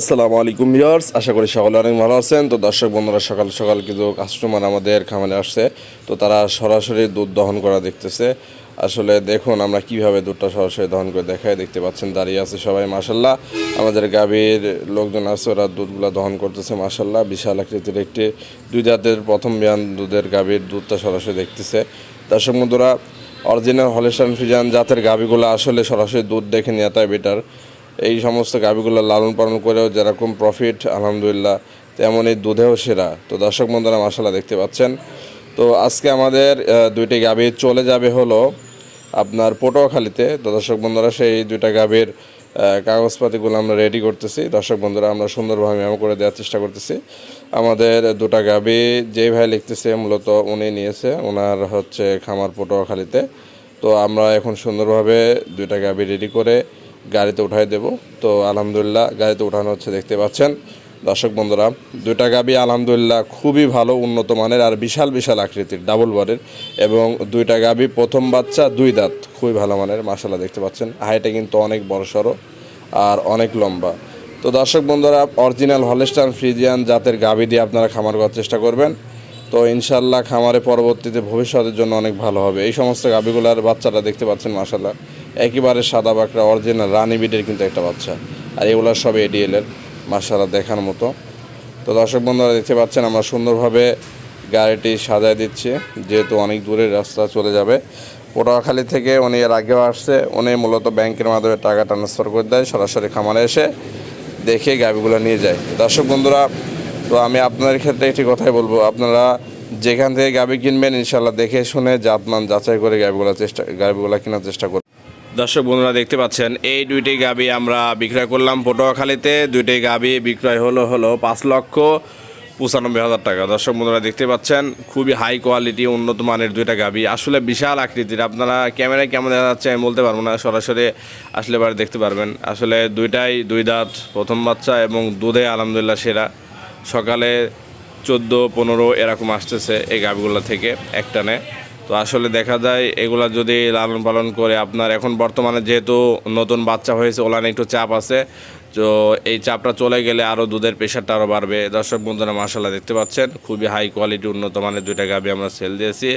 আসসালামু আলাইকুম ভিউয়ার্স, আশা করি সকলে অনেক ভালো আছেন। তো দর্শক বন্ধুরা, সকাল সকাল কিছু কাস্টমার আমাদের খামারে আসছে। তো তারা সরাসরি দুধ দহন করা দেখতেছে। আসলে দেখুন, আমরা কীভাবে দুধটা সরাসরি দহন করে দেখাই, দেখতে পাচ্ছেন, দাঁড়িয়ে আছে সবাই মাসাল্লাহ আমাদের গাভীর লোকজন আছে, ওরা দুধগুলো দহন করতেছে মাসাল্লাহ বিশাল আকৃতির একটি দুই জাতের প্রথম বিয়ান দুধের গাভীর দুধটা সরাসরি দেখতেছে। দর্শক বন্ধুরা অরিজিনাল হলেস্টান ফিজান জাতের গাভীগুলো আসলে সরাসরি দুধ দেখে নেওয়াটাই বেটার এই সমস্ত গাভীগুলো লালন পালন করেও যেরকম প্রফিট আলহামদুলিল্লাহ তেমন এই দুধেও সেরা। তো দর্শক বন্ধুরা মাসাল্লাহ দেখতে পাচ্ছেন। তো আজকে আমাদের দুইটি গাভী চলে যাবে হলো আপনার পটুয়াখালীতে। তো দর্শক বন্ধুরা, সেই দুইটা গাভীর কাগজপাতিগুলো আমরা রেডি করতেছি। দর্শক বন্ধুরা, আমরা সুন্দরভাবে মেমো করে দেওয়ার চেষ্টা করতেছি। আমাদের দুটা গাভী যেই ভাই লিখতেছে, মূলত উনি নিয়েছে। ওনার হচ্ছে খামার পটুয়াখালীতে। তো আমরা এখন সুন্দরভাবে দুইটা গাভী রেডি করে গাড়িতে উঠাই দেব। তো আলহামদুলিল্লাহ গাড়িতে উঠানো হচ্ছে, দেখতে পাচ্ছেন। দর্শক বন্ধুরা, দুইটা গাবি আলহামদুলিল্লাহ খুবই ভালো, উন্নত মানের আর বিশাল বিশাল আকৃতির ডাবল বডির এবং দুইটা গাবি, প্রথম বাচ্চা, দুই দাঁত, খুবই ভালো মানের মাসাল্লাহ দেখতে পাচ্ছেন। হাইটে কিন্তু অনেক বড় সড়ো আর অনেক লম্বা। তো দর্শক বন্ধুরা অরিজিনাল হলেস্টান ফ্রিজিয়ান জাতের গাবি দিয়ে আপনারা খামার করার চেষ্টা করবেন। তো ইনশাল্লাহ খামারে পরবর্তীতে ভবিষ্যতের জন্য অনেক ভালো হবে। এই সমস্ত গাবিগুলার বাচ্চাটা দেখতে পাচ্ছেন মাসাল্লাহ একেবারে সাদা বাকরা অরিজিনাল রানি বিডের কিন্তু একটা বাচ্চা। আর এগুলো সব এডিএলের মাসাল্লাহ দেখার মতো। তো দর্শক বন্ধুরা, দেখতে পাচ্ছেন আমরা সুন্দরভাবে গাড়িটি সাজায় দিচ্ছি, যেহেতু অনেক দূরের রাস্তা চলে যাবে। পটুয়াখালী থেকে উনি এর আগেও আসছে, উনি মূলত ব্যাংকের মাধ্যমে টাকা ট্রান্সফার করে দেয়, সরাসরি খামারে এসে দেখে গাবিগুলো নিয়ে যায়। দর্শক বন্ধুরা, তো আমি আপনাদের ক্ষেত্রে একটি কথাই বলব, আপনারা যেখান থেকে গাবি কিনবেন ইনশাল্লাহ দেখে শুনে জাতমান যাচাই করে গাবিগুলো চেষ্টা গাবিগুলো কেনার চেষ্টা করবেন। দর্শক বন্ধুরা দেখতে পাচ্ছেন, এই দুইটি গাবি আমরা বিক্রয় করলাম পটুয়াখালীতে। দুইটি গাবি বিক্রয় হলো হলো পাঁচ লক্ষ পঁচানব্বই হাজার টাকা। দর্শক বন্ধুরা দেখতে পাচ্ছেন, খুবই হাই কোয়ালিটি উন্নত মানের দুইটা গাবি। আসলে বিশাল আকৃতির। আপনারা ক্যামেরায় কেমন দেখা যাচ্ছে আমি বলতে পারব না, সরাসরি আসলে এবার দেখতে পারবেন। আসলে দুইটাই দুই দাঁত, প্রথম বাচ্চা এবং দুধে আলহামদুলিল্লাহ সেরা। সকালে চোদ্দ, পনেরো এরকম আসতেছে এই গাবিগুলো থেকে একটানে। তো আসলে দেখা যায় এগুলা যদি লালন পালন করে আপনার এখন বর্তমানে যেহেতু নতুন বাচ্চা হয়েছে, ওলানে একটু চাপ আছে, তো এই চাপটা চলে গেলে আরও দুধের প্রেশারটা আরও বাড়বে। দর্শক বন্ধুরা মাসাল্লাহ দেখতে পাচ্ছেন, খুবই হাই কোয়ালিটি উন্নত মানের দুইটা গাভি আমরা সেল দিয়েছি।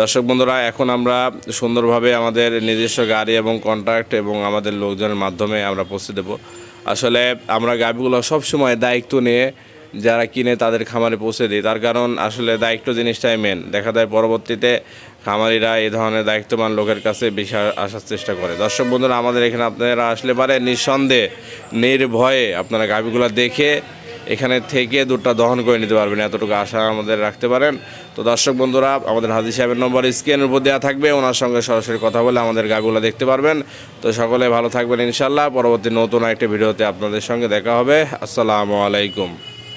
দর্শক বন্ধুরা, এখন আমরা সুন্দরভাবে আমাদের নিজস্ব গাড়ি এবং কন্ট্রাক্ট এবং আমাদের লোকজনের মাধ্যমে আমরা পৌঁছে দেব। আসলে আমরা গাভিগুলো সবসময় দায়িত্ব নিয়ে যারা কিনে তাদের খামারে পৌঁছে দিই। তার কারণ আসলে দায়িত্ব জিনিসটাই মেন দেখা যায় পরবর্তীতে খামারিরা এই ধরনের দায়িত্ববান লোকের কাছে বেশি আসার চেষ্টা করে। দর্শক বন্ধুরা, আমাদের এখানে আপনারা আসলে পারে নিঃসন্দেহে, নির্ভয়ে আপনারা গাভিগুলো দেখে এখানে থেকে দুধটা দহন করে নিতে পারবেন। এতটুকু আশা আমাদের রাখতে পারেন। তো দর্শক বন্ধুরা, আমাদের হাজি সাহেবের নম্বর স্ক্রিনের উপর দেওয়া থাকবে। ওনার সঙ্গে সরাসরি কথা বলে আমাদের গাভিগুলো দেখতে পারবেন। তো সকলে ভালো থাকবেন ইনশাল্লাহ পরবর্তী নতুন একটা ভিডিওতে আপনাদের সঙ্গে দেখা হবে। আসসালামু আলাইকুম।